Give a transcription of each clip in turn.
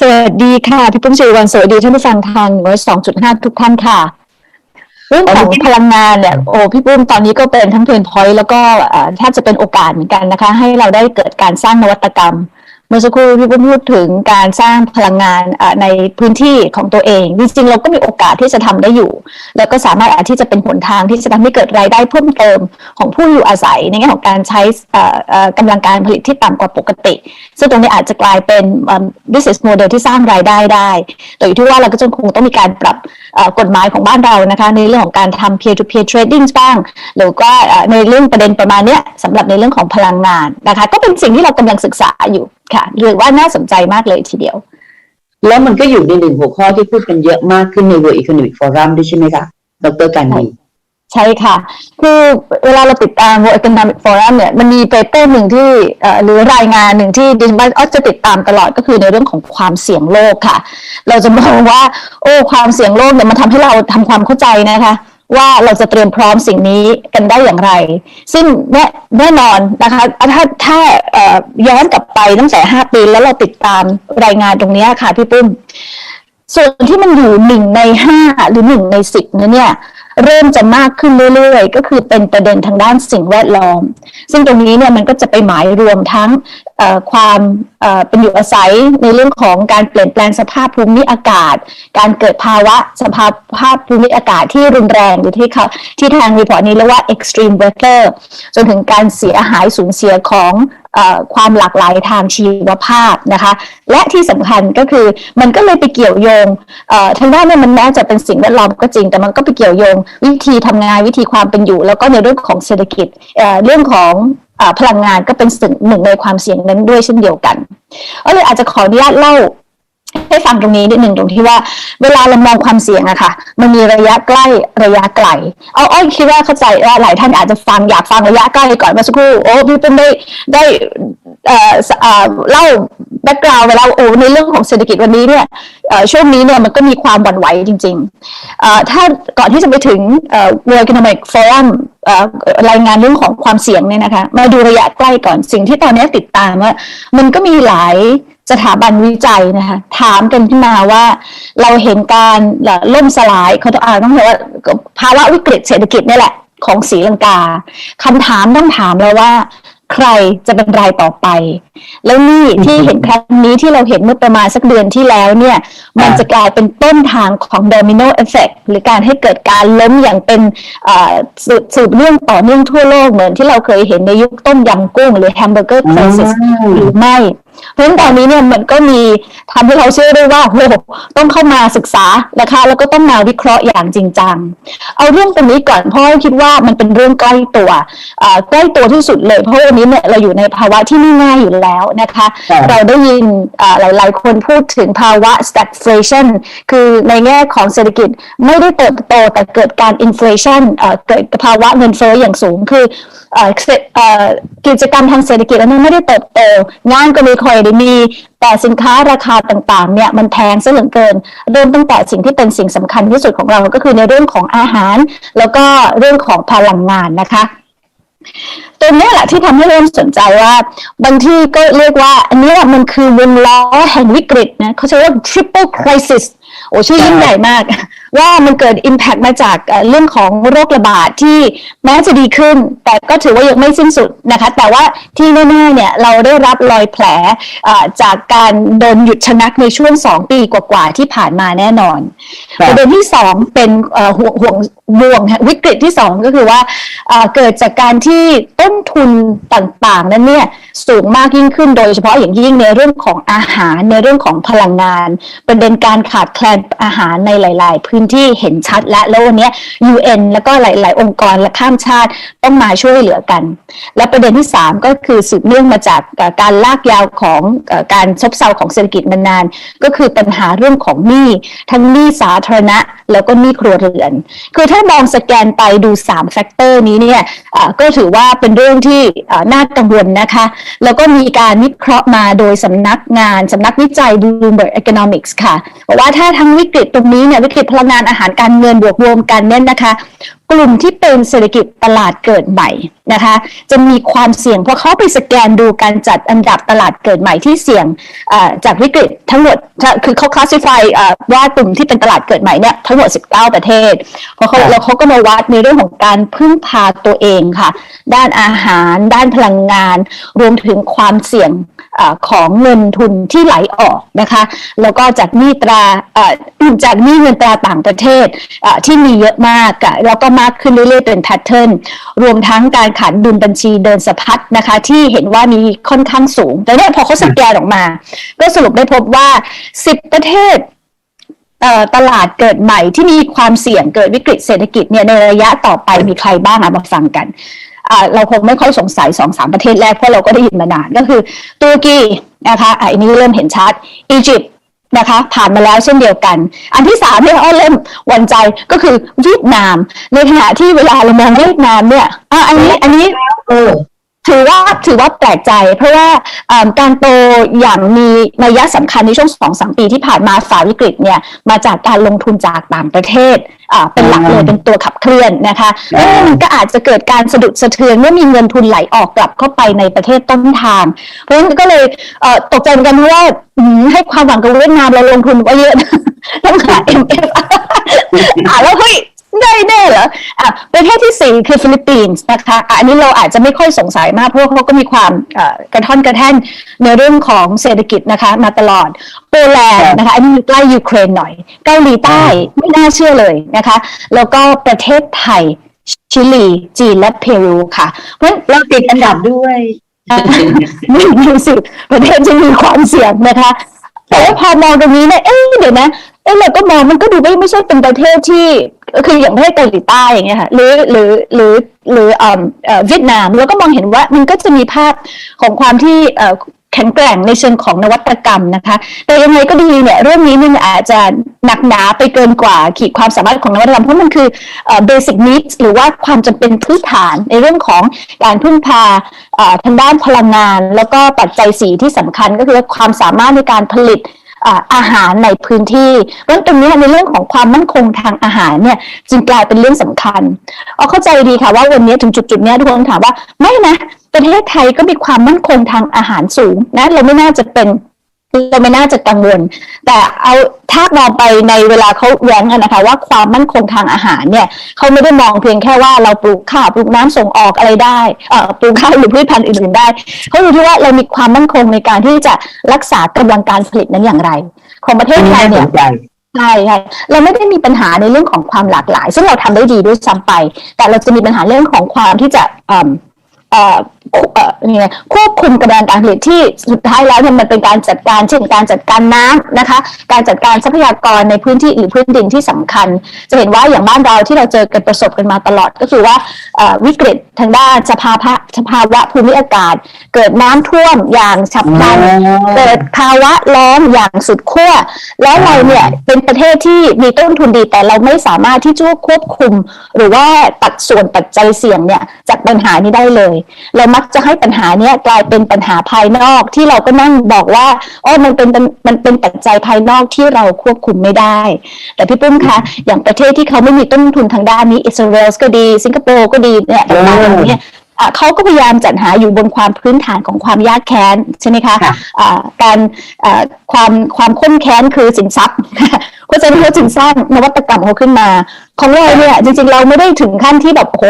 สวัสดีค่ะ พี่ปุ้มศิริวัลสวัสดีท่านผู้ฟังทางร้อยสองจุดห้าทุกท่านค่ะ เรื่องของพลังงานเนี่ยโอ้พี่ปุ้มตอนนี้ก็เป็นทั้งเพนพอยต์แล้วก็เอ่อแทบจะเป็นโอกาสเหมือนกันนะคะ ให้เราได้เกิดการสร้างนวัตกรรม เมื่อสักครู่พี่ปุ้มพูดถึงการสร้างพลังงานในพื้นที่ของตัวเอง จริงๆเราก็มีโอกาสที่จะทำได้อยู่ แล้วก็สามารถอาจที่จะเป็นหนทางที่จะทำให้เกิดรายได้เพิ่มเติมของผู้อยู่อาศัย ในแง่ของการใช้เอ่อเอ่อกำลังการผลิตที่ต่ำกว่าปกติ ซึ่งตรงนี้อาจจะกลายเป็น business model ที่สร้างรายได้ได้ แต่อยู่ที่ว่าเราก็จะคงต้องมีการปรับกฎหมายของบ้านเรานะคะ ในเรื่องของการทำ peer to peer trading บ้าง หรือก็เอ่อในเรื่องประเด็นประมาณนี้สำหรับในเรื่องของพลังงานนะคะ ก็เป็นสิ่งที่เรากำลังศึกษาอยู่ ค่ะหรือว่าน่าสนใจมากเลยทีเดียว แล้วมันก็อยู่ในหนึ่งหัวข้อที่พูดกันเยอะมากขึ้นใน World Economic Forum ด้วยใช่ไหมคะดรการนีใช่ค่ะ คือเวลาเราติดตาม World Economic Forum เนี่ย มันมีเปเปอร์หนึ่งที่เอ่อหรือรายงานหนึ่งที่ดิฉันว่าอ้อจะติดตามตลอดก็คือในเรื่องของความเสี่ยงโลกค่ะ เราจะมองว่า โอ้ ความเสี่ยงโลกเนี่ยมันทำให้เราทำความเข้าใจนะคะ ว่าเราจะเตรียมพร้อมสิ่งนี้กันได้อย่างไร ซึ่งแน่แน่นอนนะคะถ้าถ้าย้อนกลับไปตั้งแต่ห้าปีแล้วเราติดตามรายงานตรงนี้ค่ะพี่ปุ้ม ส่วนที่มันอยู่หนึ่งในห้าหรือหนึ่งในสิบนั้นเนี่ยเริ่มจะมากขึ้นเรื่อยๆ ก็คือเป็นประเด็นทางด้านสิ่งแวดล้อม ซึ่งตรงนี้เนี่ยมันก็จะไปหมายรวมทั้ง ความเป็นอยู่อาศัยในเรื่องของการเปลี่ยนแปลงสภาพภูมิอากาศ การเกิดภาวะสภาพภาพภูมิอากาศที่รุนแรงหรือที่เขาที่ทางรีพอร์ตนี้เรียกว่า extreme weather จนถึงการเสียหายสูญเสียของอความหลากหลายทางชีวภาพนะคะ และที่สำคัญก็คือมันก็เลยไปเกี่ยวโยงทางด้านนี่ยมันแม้จะเป็นสิ่งแวดล้อมก็จริง แต่มันก็ไปเกี่ยวโยงวิธีทำงานวิธีความเป็นอยู่ แล้วก็ในเรื่องของเศรษฐกิจเรื่องของ พลังงานก็เป็นสิ่งหนึ่งในความเสี่ยงนั้นด้วยเช่นเดียวกันก็เลยอาจจะขออนุญาตเล่าให้ฟังตรงนี้นิดหนึ่งตรงที่ว่าเวลาเรามองความเสี่ยงอะค่ะ มันมีระยะใกล้ระยะไกล เอาอ้อยคิดว่าเข้าใจว่าหลายท่านอาจจะฟังอยากฟังระยะใกล้ก่อนเมื่อสักครู่โอ้พี่เป็นได้ได้เอ่ออ่อเล่า แบ็กกราวด์เวลาโอ้ในเรื่องของเศรษฐกิจวันนี้เนี่ยช่วงนี้เนี่ยมันก็มีความหวั่นไหวจริงๆ ถ้าก่อนที่จะไปถึงเอ่อ World Economic Forum เอ่อรายงานเรื่องของความเสี่ยงเนี่ยนะคะมาดูระยะใกล้ก่อนสิ่งที่ตอนนี้ติดตามว่า มันก็มีหลายสถาบันวิจัยนะคะถามกันขึ้นมาว่า เราเห็นการล่มสลายเขาต้องอ่านต้องบอกว่าภาวะวิกฤตเศรษฐกิจนี่แหละของศรีลังกาคำถามต้องถามเลยว่า ใครจะเป็นรายต่อไป แล้วนี่ที่เห็นครั้งนี้ที่เราเห็นเมื่อประมาณสักเดือนที่แล้วเนี่ย มันจะกลายเป็นต้นทางของโดมิโนเอฟเฟกหรือการให้เกิดการล้มอย่างเป็นเอ่อสืบสืบเรื่องต่อเนื่องทั่วโลกเหมือนที่เราเคยเห็นในยุคต้มยำกุ้ง หรือแฮมเบอร์เกอร์คริสหรือไม่ เพราะฉะนั้นตอนนี้เนี่ยมันก็มีทำให้เราเชื่อได้ว่าโอ้โหต้องเข้ามาศึกษานะคะแล้วก็ต้องมาวิเคราะห์อย่างจริงจัง เอาเรื่องตรงนี้ก่อนเพราะว่าคิดว่ามันเป็นเรื่องใกล้ตัวอ่าใกล้ตัวที่สุดเลยเพราะวันนี้เนี่ยเราอยู่ในภาวะที่ไม่ง่ายอยู่แล้วนะคะ เราได้ยินอ่าหลาย ๆ คนพูดถึงภาวะ stagflation คือในแง่ของเศรษฐกิจไม่ได้เติบโตแต่เกิดการ inflation เอ่อเกิดภาวะเงินเฟ้ออย่างสูงคือ กิจกรรมทางเศรษฐกิจนั้นไม่ได้เติบโตงานก็ไม่ค่อยได้มีแต่สินค้าราคาต่างๆเนี่ยมันแพงซะเหลือเกิน เริ่มตั้งแต่สิ่งที่เป็นสิ่งสำคัญที่สุดของเราก็คือในเรื่องของอาหาร แล้วก็เรื่องของพลังงานนะคะตรงนี้แหละที่ทำให้เริ่มสนใจว่าบางที่ก็เรียกว่า อันนี้มันคือวงล้อแห่งวิกฤตนะเขาใช้ว่า triple crisis โอ้ชื่อยิ่งใหญ่มาก ว่ามันเกิด Impact มาจากเอ่อเรื่องของโรคระบาดที่แม้จะดีขึ้น แต่ก็ถือว่ายังไม่สิ้นสุดนะคะ แต่ว่าที่แน่ๆเนี่ยเราได้รับรอยแผลเอ่อจากการโดนหยุดชะงักในช่วง 2 ปีกว่าๆที่ผ่านมาแน่นอนครับประเด็นที่สองเป็นเอ่อห่วงห่วงบ่วงวิกฤตที่สองก็คือว่าเอ่อเกิดจากการที่ต้นทุนต่างๆ นั้นเนี่ยสูงมากยิ่งขึ้นโดยเฉพาะอย่างยิ่งในเรื่องของอาหารในเรื่องของพลังงาน ประเด็นการขาดแคลนอาหารในหลาย ๆ พื้นที่เห็นชัดและแล้ววันนี้ย UN แล้วก็หลาย ๆ องค์กรและข้ามชาติต้องมาช่วยเหลือกัน และประเด็นที่ 3 ก็คือสืบเนื่องมาจากการลากยาวของการซบเซาของเศรษฐกิจมานาน ก็คือปัญหาเรื่องของหนี้ทั้งหนี้สาธารณะ แล้วก็หนี้ครัวเรือน คือถ้ามองสแกนไปดู3แฟกเตอร์นี้เนี่ยก็ถือว่าเป็นเรื่องที่น่ากังวลนะคะ แล้วก็มีการวิเคราะห์มาโดยสำนักงานสำนักวิจัย Bloomberg Economics ค่ะบอกว่าถ้าทั้งวิกฤตตรงนี้เนี่ยวิกฤตพลังงานอาหารการเงินบวกรวมกันเนี่ยนะคะ กลุ่มที่เป็นเศรษฐกิจตลาดเกิดใหม่นะคะ จะมีความเสี่ยงเพราะเขาไปสแกนดูการจัดอันดับตลาดเกิดใหม่ที่เสี่ยงอ่าจากวิกฤตทั้งหมดคือเขาคลาสสิฟายว่ากลุ่มที่เป็นตลาดเกิดใหม่เนี่ยทั้งหมด 19 ประเทศเพราะเขาครับแล้วเขาก็มาวัดในเรื่องของการพึ่งพาตัวเองค่ะ ด้านอาหาร ด้านพลังงาน รวมถึงความเสี่ยงอาของเงินทุนที่ไหลออกนะคะ แล้วก็จากหนี้ตราเอ่อจากหนี้เงินตราต่างประเทศอะที่มีเยอะมากอะแล้วก็มากขึ้นเรื่อยๆเป็นแพทเทิร์นรวมทั้งการขาดดุลบัญชีเดินสะพัดนะคะ ที่เห็นว่ามีค่อนข้างสูง แต่เนี่ยพอเขาสแกนออกมา ก็สรุปได้พบว่า 10 ประเทศตลาดเกิดใหม่ที่มีความเสี่ยงเกิดวิกฤตเศรษฐกิจเนี่ยในระยะต่อไปมีใครบ้างอะมาฟังกันเราคงไม่ค่อยสงสัยสองสามประเทศแรกเพราะเราก็ได้ยินมานานก็คือตุรกีนะคะอันนี้เริ่มเห็นชัดอียิปต์ นะคะ ผ่านมาแล้วเช่นเดียวกัน อันที่สามเนี่ยอ้อเริ่มหวันใจก็คือเวียดนาม ในขณะที่เวลาเรามองเวียดนามเนี่ยอะอันนี้อันนี้เออถือว่าถือว่าแปลกใจ เพราะว่าเอิ่มการโตอย่างมีนัยสำคัญในช่วงสองสามปีที่ผ่านมาฝ่าวิกฤตเนี่ยมาจากการลงทุนจากต่างประเทศอ่า เป็นหลักเลยอืมเป็นตัวขับเคลื่อนนะคะอ่าแล้วมันก็อาจจะเกิดการสะดุดสะเทือนเมื่อมีเงินทุนไหลออกกลับเข้าไปในประเทศต้นทาง เพราะฉะนั้นก็เลยเอ่อตกใจเหมือนกันเพราะว่าอืมให้ความหวังกับเวียดนามเราลงทุนไว้เยอะต้องหา MF อ่าแล้วเฮ้ย ได้แน่เหรออะประเทศที่สี่คือฟิลิปปินส์นะคะอะอันนี้เราอาจจะไม่ค่อยสงสัยมากเพราะว่าเขาก็มีความเอ่อกระท่อนกระแท่นในเรื่องของเศรษฐกิจนะคะมาตลอดโปแลนด์นะคะอันนี้อยู่ใกล้ยูเครนหน่อย เกาหลีใต้ไม่น่าเชื่อเลยนะคะ แล้วก็ประเทศไทย ชิลี จีนและเปรูค่ะเพราะฉะนั้นเราติดอันดับด้วยไม่ดูสิประเทศที่มีความเสี่ยงนะคะแต่ว่าพอมองตรงนี้เนี่ยเอ๊ะเดี๋ยวนะเอ๊ะเราก็มองมันก็ดูไม่ไม่ใช่เป็นประเทศที่ คืออย่างประเทศเกาหลีใต้อย่างเงี้ยค่ะหรือหรือหรือหรือเอ่อเอ่อเวียดนามเราก็มองเห็นว่ามันก็จะมีภาพของความที่เอ่อแข็งแกร่งในเชิงของนวัตกรรมนะคะ แต่ยังไงก็ดีเนี่ยเรื่องนี้มันอาจจะหนักหนาไปเกินกว่าขีดความสามารถของนวัตกรรม เพราะมันคือเบสิกนิดหรือว่าความจำเป็นพื้นฐานในเรื่องของการพึ่งพาทางด้านพลังงาน แล้วก็ปัจจัยสีที่สำคัญก็คือความสามารถในการผลิต อาหารในพื้นที่เพราะตรงนี้ในเรื่องของความมั่นคงทางอาหารเนี่ยจึงกลายเป็นเรื่องสำคัญเอาเข้าใจดีค่ะว่าวันนี้ถึงจุดๆเนี้ยทุกคนถามว่าไม่นะประเทศไทยก็มีความมั่นคงทางอาหารสูงนะเราไม่น่าจะเป็น เราไม่น่าจะกังวล แต่เอาถ้ามองไปในเวลาเขาแย้งกันนะคะ ว่าความมั่นคงทางอาหารเนี่ยเขาไม่ได้มองเพียงแค่ว่าเราปลูกข้าวปลูกน้ำส่งออกอะไรได้เอ่อปลูกข้าวหรือพืชพันธุ์อื่นๆได้เขาดูที่ว่าเรามีความมั่นคงในการที่จะรักษากำลังการผลิตนั้นอย่างไร ของประเทศไทยน่าสเนี่ยนใจใช่ใช่เราไม่ได้มีปัญหาในเรื่องของความหลากหลาย ซึ่งเราทำได้ดีด้วยซ้ำไป แต่เราจะมีปัญหาเรื่องของความที่จะเอ่อ เอ่อเอ่อยังไงควบคุมกระบวนการผลิตที่สุดท้ายแล้วเนี่ยมันเป็นการจัดการเช่นการจัดการน้ำนะคะ การจัดการทรัพยากรในพื้นที่หรือพื้นดินที่สำคัญ จะเห็นว่าอย่างบ้านเราที่เราเจอกันประสบกันมาตลอด ก็คือว่าเอ่อวิกฤตทางด้านสภาพะสภาวะภูมิอากาศ เกิดน้ำท่วมอย่างฉับพลันเกิดภาวะร้อนอย่างสุดขั้วแล้วเราเนี่ยเป็นประเทศที่มีต้นทุนดีแต่เราไม่สามารถที่จะควบคุม หรือว่าตัดส่วนปัจจัยเสี่ยงเนี่ยจากปัญหานี้ได้เลย เรามักจะให้ปัญหาเนี้ยกลายเป็นปัญหาภายนอกที่เราก็นั่งบอกว่าอ๋อมันเป็นมันเป็นปัจจัยภายนอกที่เราควบคุมไม่ได้ แต่พี่ปุ้มคะอย่างประเทศที่เขาไม่มีต้นทุนทางด้านนี้อิสราเอลก็ดี สิงคโปร์ก็ดีเนี่ยต่างๆเหล่านี้อะเขาก็พยายามจัดหาอยู่บนความพื้นฐานของความยากแค้นใช่ไหมคะค่ะอ่าการอ่าความความข้นแค้นคือสินทรัพย์เพราะฉะนั้นเขาจึงสร้างนวัตกรรมเขาขึ้นมา ของเราเนี่ยจริงๆเราไม่ได้ถึงขั้นที่แบบโอ้โห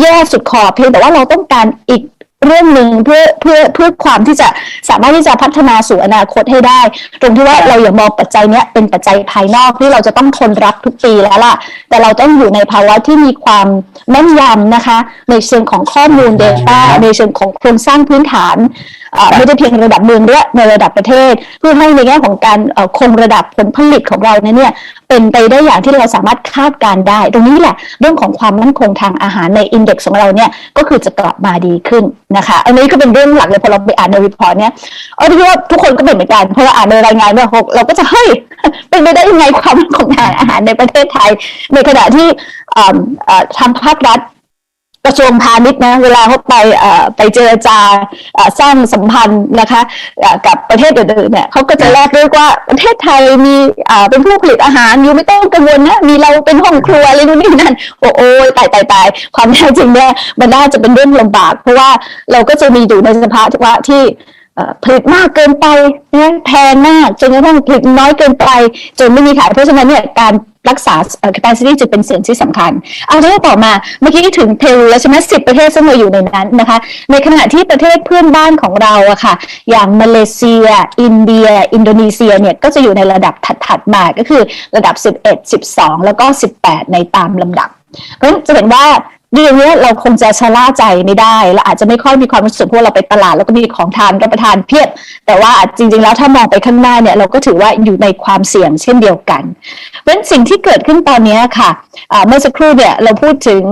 แย่สุดขอบเพียงแต่ว่าเราต้องการอีก เรื่องหนึ่งเพื่อเพื่อเพื่อความที่จะสามารถที่จะพัฒนาสู่อนาคตให้ได้ ตรงที่ว่าเราอย่ามองปัจจัยเนี้ยเป็นปัจจัยภายนอกที่เราจะต้องทนรับทุกปีแล้วล่ะ แต่เราต้องอยู่ในภาวะที่มีความแม่นยำนะคะ ในเชิงของข้อมูล Data ในเชิงของโครงสร้างพื้นฐานอ่า ไม่ได้เพียงระดับเมืองด้วยในระดับประเทศ เพื่อให้ในแง่ของการเอ่อคงระดับผลผลิตของเราเนี่ยเป็นไปได้อย่างที่เราสามารถคาดการณ์ได้ ตรงนี้แหละเรื่องของความมั่นคงทางอาหารในอินเด็กซ์ของเราเนี่ยก็คือจะกลับมาดีขึ้นนะคะอันนี้ก็เป็นเรื่องหลักเลยพอเราไปอ่านในรีพอร์ตเนี่ยเออที่ว่าทุกคนก็เป็นเหมือนกันเพราะเราอ่านในรายงานเนี่ยเราก็จะเฮ้ยเป็นไปได้ยังไงความมั่นคงทางอาหารในประเทศไทย ในขณะที่อ่าอ่าทางภาครัฐ กระทรวงพาณิชย์นะเวลาเขาไปไปเจรจาสร้างสัมพันธ์นะคะกับประเทศอื่นๆเนี่ยเขาก็จะแลกด้วยว่าประเทศไทยมีเป็นผู้ผลิตอาหารอยู่ไม่ต้องกังวลนะมีเราเป็นห้องครัวอะไรนู่นนี่นั่นโอ้โอ้ยตายตายตายความแท้จริงเนี่ยมันน่าจะเป็นเรื่องลำบาก เพราะว่าเราก็จะมีอยู่ในสภาวะที่ผลิตมากเกินไปนะแพงมากจนกระทั่งผลิตน้อยเกินไป จนไม่มีขายเพราะฉะนั้นเนี่ยการ รักษาอ่อ capacity จะเป็นสิ่งที่สำคัญ เอาเรื่องต่อมาเมื่อกี้ถึงเปรูแล้วใช่ไหมสิบประเทศซึ่งเราอยู่ในนั้นนะคะ ในขณะที่ประเทศเพื่อนบ้านของเราอะค่ะ อย่างมาเลเซีย อินเดีย อินโดนีเซียเนี่ยก็จะอยู่ในระดับถัดๆมาก็คือระดับ 11 12 แล้วก็ 18 ในตามลำดับเพราะฉะนั้นจะเห็นว่า เรื่องนี้เราคงจะชะล่าใจไม่ได้เราอาจจะไม่ค่อยมีความรู้สึกเพราะว่าเราไปตลาด แล้วก็มีของทานรับประทานเพียบ แต่ว่าจริง ๆ แล้วถ้ามองไปข้างหน้าเนี่ยเราก็ถือว่าอยู่ในความเสี่ยงเช่นเดียวกันเพราะฉะนั้นสิ่งที่เกิดขึ้นตอนนี้ค่ะเมื่อสักครู่เนี่ยเราพูดถึง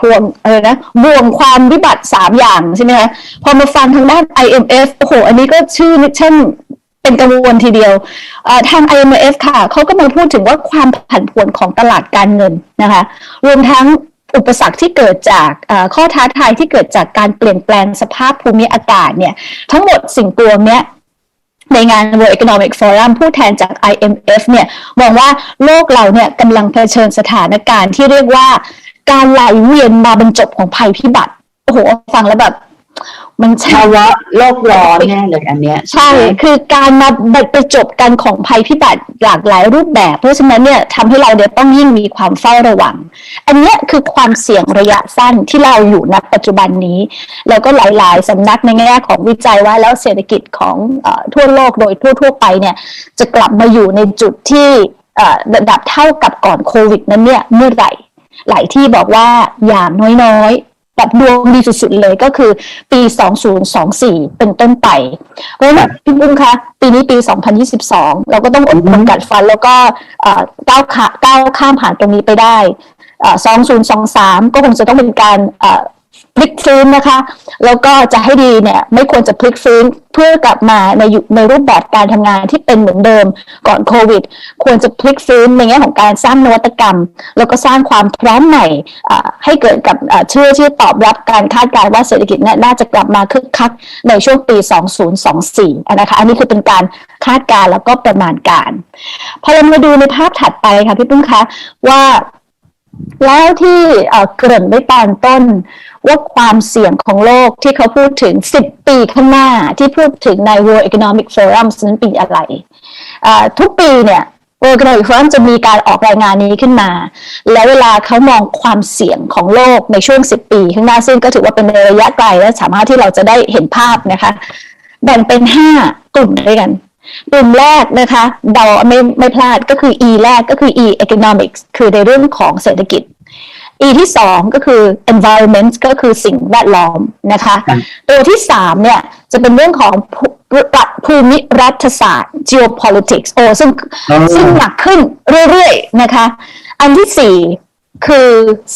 ห่วงอะไรนะบ่วงความวิบัติสามอย่างใช่ไหมคะพอมาฟังทางด้าน IMF โอ้โหอันนี้ก็ชื่อเช่นเป็นกังวลทีเดียวทาง IMF ค่ะเขาก็มาพูดถึงว่าความผันผวนของตลาดการเงินนะคะ รวมทั้ง อุปสรรคที่เกิดจากข้อท้าทายที่เกิดจากการเปลี่ยนแปลงสภาพภูมิอากาศเนี่ยทั้งหมดสิ่งตัวเนี้ยในงาน World Economic Forum ผู้แทนจาก IMF เนี่ยมองว่าโลกเราเนี่ยกำลังเผชิญสถานการณ์ที่เรียกว่าการไหลเวียนมาบรรจบของภัยพิบัติโอ้โหฟังแล้วแบบ มันใช่ภาวะโลกร้อนแน่เลยอันเนี้ย ใช่ คือการมาประจบกันของภัยพิบัติหลากหลายรูปแบบ เพราะฉะนั้นเนี่ยทำให้เราเนี่ยต้องยิ่งมีความเฝ้าระวัง อันเนี้ยคือความเสี่ยงระยะสั้นที่เราอยู่ณปัจจุบันนี้ แล้วก็หลาย ๆสำนักในแง่ของวิจัยว่าแล้วเศรษฐกิจของเออทั่วโลกโดยทั่ว ๆ ไปเนี่ยจะกลับมาอยู่ในจุดที่เอ่อระดับเท่ากับก่อนโควิดนั้นเนี่ยเมื่อไหร่หลายที่บอกว่าอย่างน้อยๆ แบบดวงดีสุดๆเลยก็คือปี 2024 เป็นต้นไปเพราะฉะนั้นพี่บุ้งคะปีนี้ปี 2022 เราก็ต้องอดทนกัดฟันแล้วก็เอ่อก้าวขาก้าวข้ามผ่านตรงนี้ไปได้เอ่อ2023 ก็คงจะต้องเป็นการเอ่อ พลิกฟื้นนะคะ แล้วก็จะให้ดีเนี่ยไม่ควรจะพลิกฟื้นเพื่อกลับมาในในรูปแบบการทำงานที่เป็นเหมือนเดิมก่อนโควิด ควรจะพลิกฟื้นในแง่ของการสร้างนวัตกรรม แล้วก็สร้างความพร้อมใหม่ให้เกิดกับอ่าเชื่อที่ตอบรับการคาดการณ์ว่าเศรษฐกิจนยน่าจะกลับมาคึกคักในช่วงปี 2024 นะคะ อันนี้คือเป็นการคาดการณ์แล้วก็ประมาณการ พอเรามาดูในภาพถัดไปค่ะพี่ปุ้งคะว่า แล้วที่เกริ่นไว้ตอนต้นว่าความเสี่ยงของโลกที่เขาพูดถึง 10 ปีข้างหน้าที่พูดถึงใน World Economic Forum นั้นปีอะไร ทุกปีเนี่ย World Economic Forum จะมีการออกรายงานนี้ขึ้นมา แล้วเวลาเขามองความเสี่ยงของโลกในช่วง 10 ปีข้างหน้าซึ่งก็ถือว่าเป็นระยะไกลและสามารถที่เราจะได้เห็นภาพนะคะ แบ่งเป็น 5 กลุ่มด้วยกัน กลุ่มแรกนะคะเดาไม่ไม่พลาดก็คือ E แรกก็คือ E economics คือในเรื่องของเศรษฐกิจ E ที่สองก็คือ environment ก็คือสิ่งแวดล้อมนะคะครับตัวที่สามเนี่ยจะเป็นเรื่องของภูภูมิรัฐศาสตร์ geopolitics โอ้ซึ่งอ๋อซึ่งหนักขึ้นเรื่อยๆนะคะ อันที่สี่คือ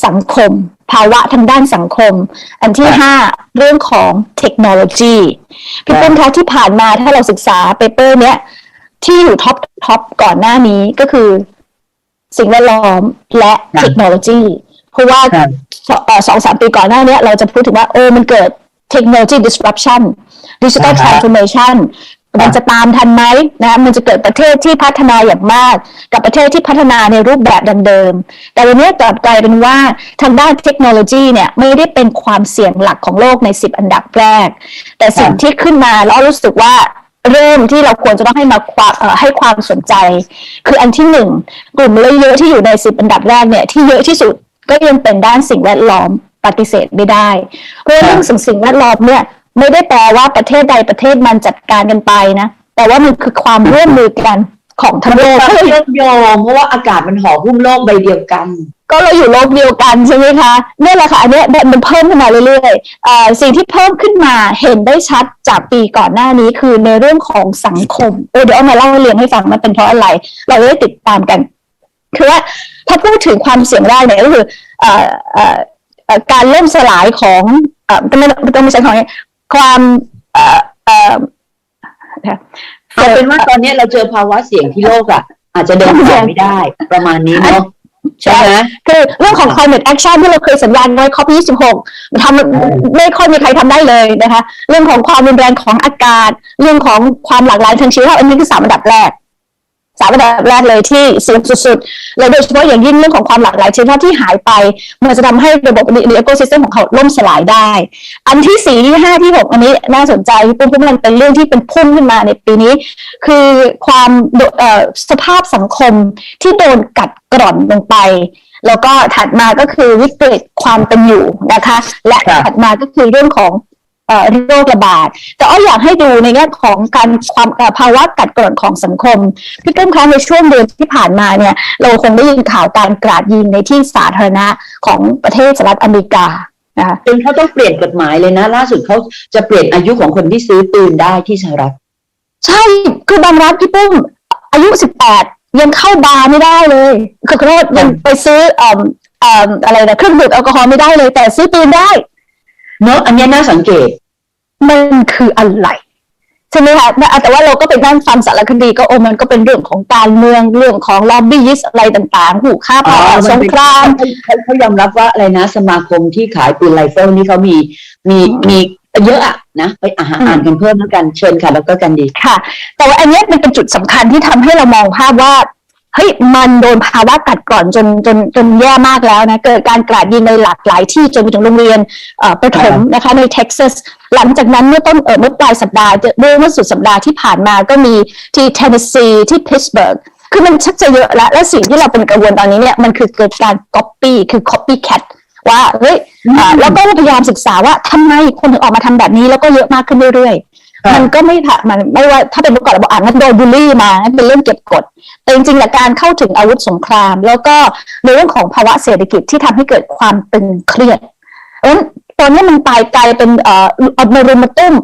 สังคม ภาวะทางด้านสังคม อันที่ครับห้าเรื่องของเทคโนโลยีพี่ครับปุ้มคะที่ผ่านมาถ้าเราศึกษาเปเปอร์ เนี้ยที่อยู่ท็อปท็อปก่อนหน้านี้ก็คือ สิ่งแวดล้อมและเทคโนโลยี เพราะว่าครับสเอ่อสองสามปีก่อนหน้าเนี้ยเราจะพูดถึงว่าโอ้มันเกิดเทคโนโลยี disruption digital อ่าฮะ transformation มันจะตามทันไหมนะมันจะเกิดประเทศที่พัฒนาอย่างมาก กับประเทศที่พัฒนาในรูปแบบดังเดิม แต่วันนี้กลับกลายเป็นว่าทางด้านเทคโนโลยีเนี่ยไม่ได้เป็นความเสี่ยงหลักของโลกใน 10 อันดับแรก แต่สิ่งที่ขึ้นมาแล้วรู้สึกว่าเริ่มที่เราควรจะต้องให้มาความให้ความสนใจ คืออันที่หนึ่งกลุ่มเยอะๆที่อยู่ใน10อันดับแรกเนี่ยที่เยอะที่สุดก็ยังเป็นด้านสิ่งแวดล้อมปฏิเสธไม่ได้เพราะเรื่องสิ่งสิ่งแวดล้อมเนี่ย ไม่ได้แปลว่าประเทศใดประเทศมันจัดการกันไปนะ แต่ว่ามันคือความร่วมมือกันของทั้งโลกความก็เลยเชื่อมโยงเพราะว่าอากาศมันห่อหุ้มโลกใบเดียวกัน ก็เราอยู่โลกเดียวกันใช่ไหมคะเนี่ยแหละค่ะอันเนี้ยมันเพิ่มขึ้นมาเรื่อยๆเอ่อสิ่งที่เพิ่มขึ้นมาเห็นได้ชัดจากปีก่อนหน้านี้คือในเรื่องของสังคมเออเดี๋ยวเอามาเล่าให้เรียนให้ฟังมันเป็นเพราะอะไร เราจะได้ติดตามกันคือว่าถ้าพูดถึงความเสี่ยงแรกเนี่ยก็คือเอ่อเอ่อเอ่อการล่มสลายของเอ่อก็ไม่ก็ไม่ใช่ของเนี่ย ความเอ่อเอ่อเอาเป็นว่าตอนนี้เราเจอภาวะเสี่ยงที่โลกอะ อาจจะเดินต่อไม่ได้ ประมาณนี้เนาะใช่ไหมคือเรื่องของ climate action ที่เราเคยสัญญาณไว้ COP 26ทำไม่ค่อยมีใครทำได้เลยนะคะ เรื่องของความรุนแรงของอากาศ เรื่องของความหลากหลายทางชีวภาพอันนี้คือสามอันดับแรก สามอันดับแรกเลยที่สูงสุดๆ และโดยเฉพาะอย่างยิ่งเรื่องของความหลากหลายเชีวภาที่หายไป มันจะทำให้ระบบหรือ ecosystem ของเขาล่มสลายได้ อันที่สี่ที่ห้าที่หกอันนี้น่าสนใจพี่ปุ้มเพราะมันเป็นเรื่องที่เป็นพุ่งขึ้นมาในปีนี้ คือความสภาพสังคมที่โดนกัดกร่อนลงไปแล้วก็ถัดมาก็คือวิกฤตความเป็นอยู่นะคะ และถัดมาก็คือเรื่องของ โรคระบาด แต่อ้ออยากให้ดูในแง่ของการความเอ่อภาวะกัดกร่อนของสังคมพี่ตุ้มคะในช่วงเดือนที่ผ่านมาเนี่ย เราคงได้ยินข่าวการกราดยิงในที่สาธารณะของประเทศสหรัฐอเมริกานะคะจนเขาต้องเปลี่ยนกฎหมายเลยนะ ล่าสุดเขาจะเปลี่ยนอายุของคนที่ซื้อปืนได้ที่สหรัฐ ใช่ คือบางร้านพี่ปุ้ม อายุสิบแปดยังเข้าบาร์ไม่ได้เลยคือขอโทษยังไปซื้อเอ่อเอ่ออะไรนะเครื่องดื่มแอลกอฮอล์ไม่ได้เลย แต่ซื้อปืนได้ เนอะอันเนี้ยน่าสังเกต มันคืออะไรใช่ไหมคะแต่แต่ว่าเราก็ไปนั่งฟังสารคดีก็โอ้มันก็เป็นเรื่องของการเมืองเรื่องของล็อบบี้ยิสอะไรต่างๆหูค่าอ๋ปอลามันสงเป็นครามเขาเขาเขายอมรับว่าอะไรนะ สมาคมที่ขายปืนไรเฟิลนี่เขามีมีมีเยอะอะนะไปอ่านอ่านกันเพิ่มแล้วกันเชิญค่ะแล้วก็กันดีค่ะ แต่ว่าอันเนี้ยมันเป็นจุดสำคัญที่ทำให้เรามองภาพว่า เฮ้ยมันโดนภาวะกัดกร่อนจนจนจนแย่มากแล้วนะเกิดการกราดยิงในหลากหลายที่จนไปถึงโรงเรียนเอ่อประถมนะคะในเท็กซัสหลังจากนั้นเมื่อต้นเออเมื่อปลายสัปดาห์เมื่อเมื่อสุดสัปดาห์ที่ผ่านมาก็มีที่เทนเนสซีที่พิตสเบิร์กคือมันชักจะเยอะแล้ว และสิ่งที่เราเป็นกังวลตอนนี้เนี่ยมันคือเกิดการ copy คือ copycat ว่าเฮ้ยอ่าแล้วก็พยายามศึกษาว่าทำไมคนถึงออกมาทำแบบนี้แล้วก็เยอะมากขึ้นเรื่อยๆครับ มันก็ไม่ผ่ามันไม่ว่าถ้าเป็นเมื่อก่อนเราบอกอ่านว่าโดนบูลลี่มานั่นเป็นเรื่องเก็บกด แต่จริงๆแล้วการเข้าถึงอาวุธสงคราม แล้วก็ในเรื่องของภาวะเศรษฐกิจที่ทำให้เกิดความตึงเครียดเพราะฉะนั้น ตอนนี้มันตายกลายเป็นเอ่อเอามารุมมาตุ้ม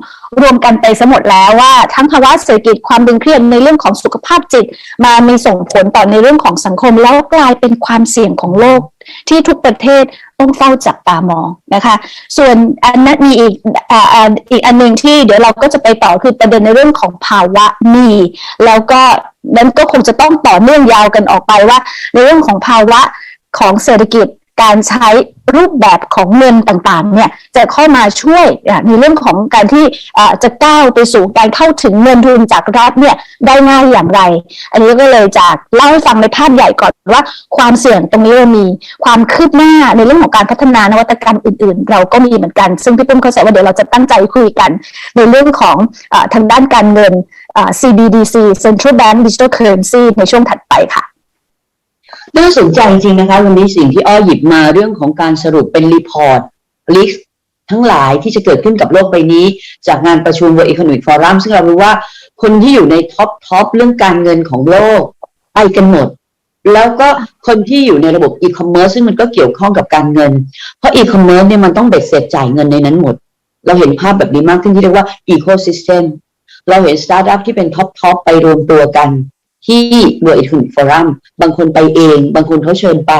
รวมกันไปซะหมดแล้วว่า ทั้งภาวะเศรษฐกิจความตึงเครียดในเรื่องของสุขภาพจิต มามีส่งผลต่อในเรื่องของสังคม แล้วกลายเป็นความเสี่ยงของโลกที่ทุกประเทศต้องเฝ้าจับตามองนะคะ ส่วนอันนั้นมีอีกอ,อีกอันหนึ่งที่เดี๋ยวเราก็จะไปต่อคือประเด็นในเรื่องของภาวะหนี้แล้วก็นั้นก็คงจะต้องต่อเนื่องยาวกันออกไปว่า ในเรื่องของภาวะของเศรษฐกิจ การใช้รูปแบบของเงินต่างๆเนี่ยจะเข้ามาช่วยในเรื่องของการที่จะก้าวไปสู่การเข้าถึงเงินทุนจากรัฐเนี่ยได้ง่ายอย่างไร อันนี้ก็เลยจากเล่าให้ฟังในภาพใหญ่ก่อนว่าความเสี่ยงตรงนี้เรามีความคืบหน้าในเรื่องของการพัฒนานวัตกรรมอื่น ๆ เราก็มีเหมือนกัน ซึ่งพี่ปุ้มเข้าใจว่าเดี๋ยวเราจะตั้งใจคุยกัน ในเรื่องของอทางด้านการเงิน CBDC Central Bank Digital Currency ในช่วงถัดไปค่ะ น่าสนใจจริงๆนะคะ วันนี้สิ่งที่อ้อหยิบมาเรื่องของการสรุปเป็นรีพอร์ตลิสต์ทั้งหลายที่จะเกิดขึ้นกับโลกใบนี้ จากงานประชุม World Economic Forum ซึ่งเรารู้ว่าคนที่อยู่ในท็อปท็อปเรื่องการเงินของโลกไปกันหมด แล้วก็คนที่อยู่ในระบบอีคอมเมิร์ซซึ่งมันก็เกี่ยวข้องกับการเงิน เพราะอีคอมเมิร์ซเนี่ยมันต้องเบ็ดเสร็จจ่ายเงินในนั้นหมด เราเห็นภาพแบบนี้มากขึ้นที่เรียกว่าอีโคซิสเต็มเราเห็นสตาร์ทอัพที่เป็นท็อปท็อปไปรวมตัวกัน ที่ World Economic Forum บางคนไปเอง บางคนเขาเชิญไป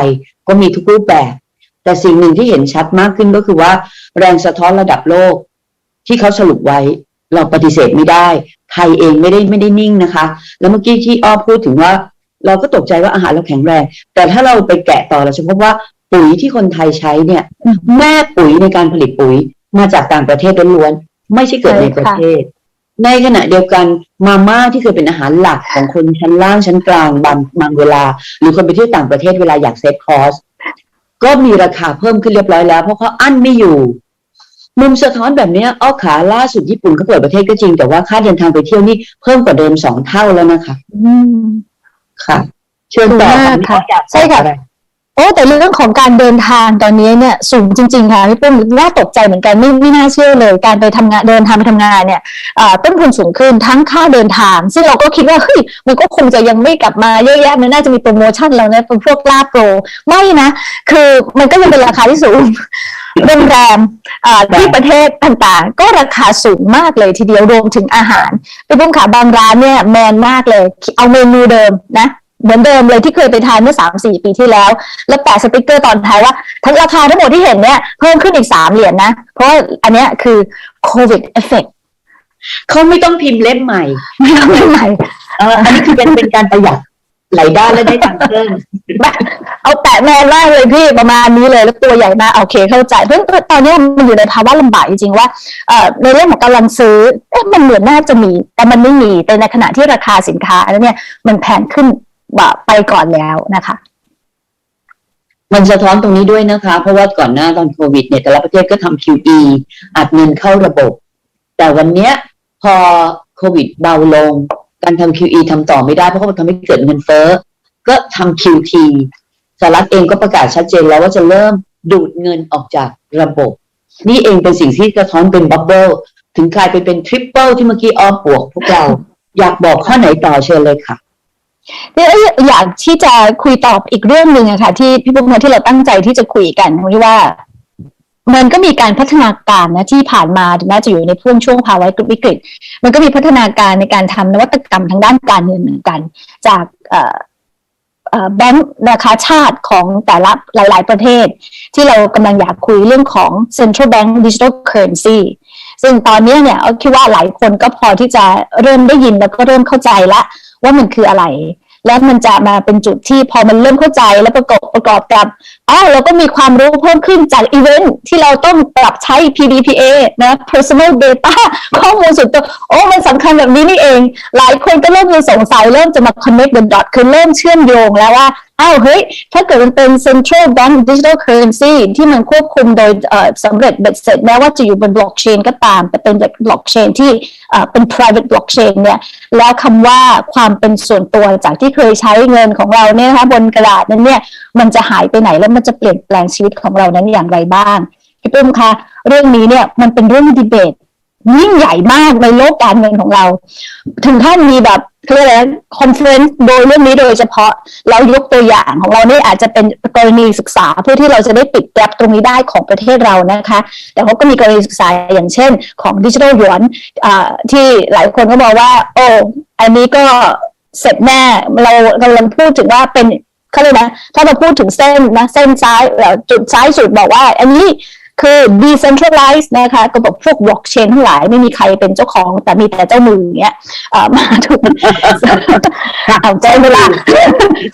ก็มีทุกรูปแบบ แต่สิ่งหนึ่งที่เห็นชัดมากขึ้นก็คือว่า แรงสะท้อนระดับโลก ที่เขาสรุปไว้ เราปฏิเสธไม่ได้ ไทยเองไม่ได้ไม่ได้นิ่งนะคะ แล้วเมื่อกี้ที่อ้อพูดถึงว่า เราก็ตกใจว่าอาหารเราแข็งแรง แต่ถ้าเราไปแกะต่อเราจะพบว่าปุ๋ยที่คนไทยใช้เนี่ยอืมแม่ปุ๋ยในการผลิตปุ๋ยมาจากต่างประเทศล้วนๆไม่ใช่เกิดในประเทศ ในขณะเดียวกันมาม่าที่เคยเป็นอาหารหลักของคนชั้นล่างชั้นกลางบางบางเวลา หรือคนไปเที่ยวต่างประเทศเวลาอยากเซฟคอสก็มีราคาเพิ่มขึ้นเรียบร้อยแล้ว เพราะเขาอั้นไม่อยู่ มุมสะท้อนแบบเนี้ยอ้อขาล่าสุดญี่ปุ่นเขาเปิดประเทศก็จริง แต่ว่าค่าเดินทางไปเที่ยวนี่เพิ่มกว่าเดิมสองเท่าแล้วนะคะ อืมค่ะ เชิญต่อมากค่ะอยากใช่ค่ะอะไร โอ้แต่เรื่องของการเดินทางตอนนี้เนี่ยสูงจริง ๆ ค่ะพี่ปุ้มน่าตกใจเหมือนกันไม่ไม่น่าเชื่อเลย การไปทำงานเดินทางไปทำงานเนี่ยต้นทุนสูงขึ้นทั้งค่าเดินทาง ซึ่งเราก็คิดว่าเฮ้ยมันก็คงจะยังไม่กลับมาเยอะแยะมันน่าจะมีโปรโมชั่นแล้วนะเป็นพวกล่าโปรไม่นะ คือมันก็ยังเป็นราคาที่สูงโรงแรมที่ประเทศต่างๆ ก็ราคาสูงมากเลยทีเดียวรวมถึงอาหารพี่ปุ้มขาบางร้านเนี่ยแมนมากเลย เอาเมนูเดิมนะ เหมือนเดิมเลยที่เคยไปทานเมื่อสามสี่ปีที่แล้ว แล้วแปะสติกเกอร์ตอนท้ายว่าทั้งราคาทั้งหมดที่เห็นเนี่ยเพิ่มขึ้นอีกสามเหรียญนะเพราะว่าอันเนี้ยคือโควิดเอฟเฟกต์เขาไม่ต้องพิมพ์เล่มใหม่ ไม่ต้องใหม่เอออันนี้คือเป็นเป็นการประหยัดหลายด้านและได้ตังค์เพิ่มเอาแปะแมนมากเลยพี่ประมาณนี้เลยแล้วตัวใหญ่มากโอเคเข้าใจเพราะตอนนี้มันอยู่ในภาวะลำบากจริงๆว่าเอ่อในเรื่องของกำลังซื้อเอ๊ะมันเหมือนน่าจะมี แต่มันไม่มีแต่ในขณะที่ราคาสินค้าอันนั้นเนี่ยมันแพงขึ้นแบบ ไปก่อนแล้วนะคะ มันสะท้อนตรงนี้ด้วยนะคะ เพราะว่าก่อนหน้าตอนโควิดเนี่ยแต่ละประเทศก็ทำ QE อัดเงินเข้าระบบ แต่วันเนี้ยพอโควิดเบาลง การทำ QE ทำต่อไม่ได้เพราะว่ามันทำให้เกิดเงินเฟ้อก็ทำ QT สหรัฐเองก็ประกาศชัดเจนแล้วว่าจะเริ่มดูดเงินออกจากระบบ นี่เองเป็นสิ่งที่สะท้อนเป็นบับเบิลถึงกลายไปเป็นทริปเปิลที่เมื่อกี้อ้อมบวกพวกเรา อยากบอกข้อไหนต่อเชิญเลยค่ะ อยากที่จะคุยตอบอีกเรื่องหนึ่งอะค่ะ ที่พี่ปุ๊กมาที่เราตั้งใจที่จะคุยกันที่ว่า มันก็มีการพัฒนาการนะที่ผ่านมาแม้จะอยู่ในพ่วงช่วงภาวะวิกฤต มันก็มีพัฒนาการในการทำนวัตกรรมทางด้านการเงินเหมือนกัน จากเอ่อแบงก์ราคาชาติของแต่ละหลาย ๆ ประเทศ ที่เรากำลังอยากคุยเรื่องของ central bank digital currency ซึ่งตอนนี้เนี่ยคิดว่าหลายคนก็พอที่จะเริ่มได้ยินแล้วก็เริ่มเข้าใจละ ว่ามันคืออะไร แล้วมันจะมาเป็นจุดที่พอมันเริ่มเข้าใจแล้วประกอบประกอบกับอ๋อเราก็มีความรู้เพิ่มขึ้นจากอีเวนท์ที่เราต้องปรับใช้ PDPA นะ personal data ข้อมูลส่วนตัว โอ้มันสำคัญแบบนี้นี่เอง หลายคนก็เริ่มมีสงสัยเริ่มจะมา connect the dot คือเริ่มเชื่อมโยงแล้วว่าอ้าวเฮ้ย ถ้าเกิดมันเป็น central bank digital currency ที่มันควบคุมโดยสำเร็จเบ็ดเสร็จแม้ว่าจะอยู่บน blockchain ก็ตาม แต่เป็น blockchain ที่เอ่อเป็น private blockchain เนี่ยแล้วคำว่าความเป็นส่วนตัวจากที่เคยใช้เงินของเราเนี่ยนะคะบนกระดาษนั้นเนี่ยมันจะหายไปไหนแล้วมันจะเปลี่ยนแปลงชีวิตของเรานั้นอย่างไรบ้างพี่ปุ้มคะเรื่องนี้เนี่ยมันเป็นเรื่องดีเบต ยิ่งใหญ่มากในโลกการเงินของเรา ถึงขั้นมีแบบเขาเรียกอะไรคอนเฟรนซ์โดยเรื่องนี้โดยเฉพาะแล้วยกตัวอย่างของเรานี่อาจจะเป็นกรณีศึกษาเพื่อที่เราจะได้ปิดแกลบตรงนี้ได้ของประเทศเรานะคะ แต่เขาก็มีกรณีศึกษาอย่างเช่นของดิจิทัลหยวนอ่าที่หลายคนก็บอกว่า โอ้อันนี้ก็เสร็จแน่เรากำลังพูดถึงว่าเป็นเขาเลยกนะถ้าเราพูดถึงเส้นนะเส้นซ้ายจุดซ้ายสุดบอกว่า อันนี้ คือ decentralized นะคะก็บอกพวก blockchain ทั้งหลายไม่มีใครเป็นเจ้าของ แต่มีแต่เจ้ามืออย่างเงี้ยเอ่อมาถูกเอาใจเวลา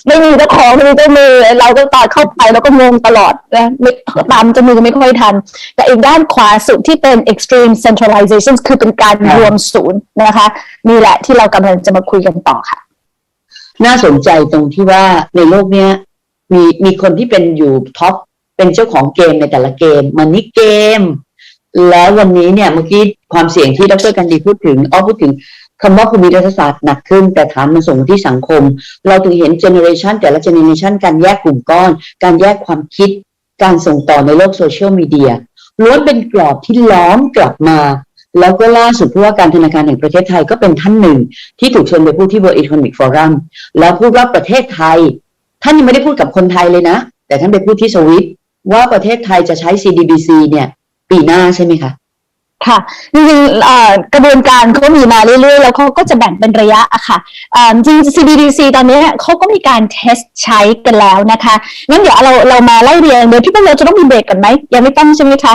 ไม่มีเจ้าของไม่มีเจ้ามือ เราก็ตอนเข้าไปเราก็งงตลอดนะไม่ตามเจ้ามือไม่ค่อยทัน แต่อีกด้านขวาสุดที่เป็น extreme centralization คือเป็นการครับรวมศูนย์นะคะนี่แหละที่เรากำลังจะมาคุยกันต่อค่ะ น่าสนใจตรงที่ว่าในโลกเนี้ยมีมีคนที่เป็นอยู่ท็อป เป็นเจ้าของเกมในแต่ละเกมมันนี่เกม แล้ววันนี้เนี่ยเมื่อกี้ความเสี่ยงที่ดรกันดีพูดถึงอ้อพูดถึงคำว่าภูมิรัฐศาสตร์หนักขึ้น แต่ฐานมันส่งที่สังคม เราถึงเห็นเจเนอเรชันแต่ละเจเนอเรชันการแยกกลุ่มก้อน การแยกความคิด การส่งต่อในโลกโซเชียลมีเดียล้วนเป็นกรอบที่ล้อมกลับมา แล้วก็ล่าสุดผู้ว่าการธนาคารแห่งประเทศไทยก็เป็นท่านหนึ่ง ที่ถูกเชิญไปพูดที่ World Economic Forum แล้วพูดว่าประเทศไทย ท่านยังไม่ได้พูดกับคนไทยเลยนะ แต่ท่านไปพูดที่สวิต ว่าประเทศไทยจะใช้ CDBC เนี่ย ปีหน้าใช่ไหมคะค่ะจริงๆเอ่อกระบวนการเขามีมาเรื่อยๆ แล้วเขาก็จะแบ่งเป็นระยะอะค่ะอ่าจริงๆ CBDC ตอนนี้เขาก็มีการเทสใช้กันแล้วนะคะงั้นเดี๋ยวเราเรามาไล่เรียงเดี๋ยวพี่เป็นเราจะต้องมีเบรกกันไหมยังไม่ต้องใช่ไหมคะ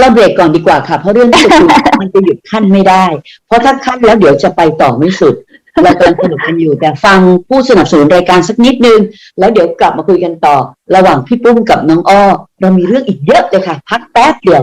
เราเบรกก่อนดีกว่าค่ะ เพราะเรื่องที่จะคุยมันจะหยุดขั้นไม่ได้ เพราะถ้าขั้นแล้วเดี๋ยวจะไปต่อไม่สุด เรากำลังสนุกกันอยู่แต่ฟังผู้สนับสนุนรายการสักนิดนึง แล้วเดี๋ยวกลับมาคุยกันต่อ ระหว่างพี่ปุ้มกับน้องอ้อ เรามีเรื่องอีกเยอะเลยค่ะ พักแป๊บเดียว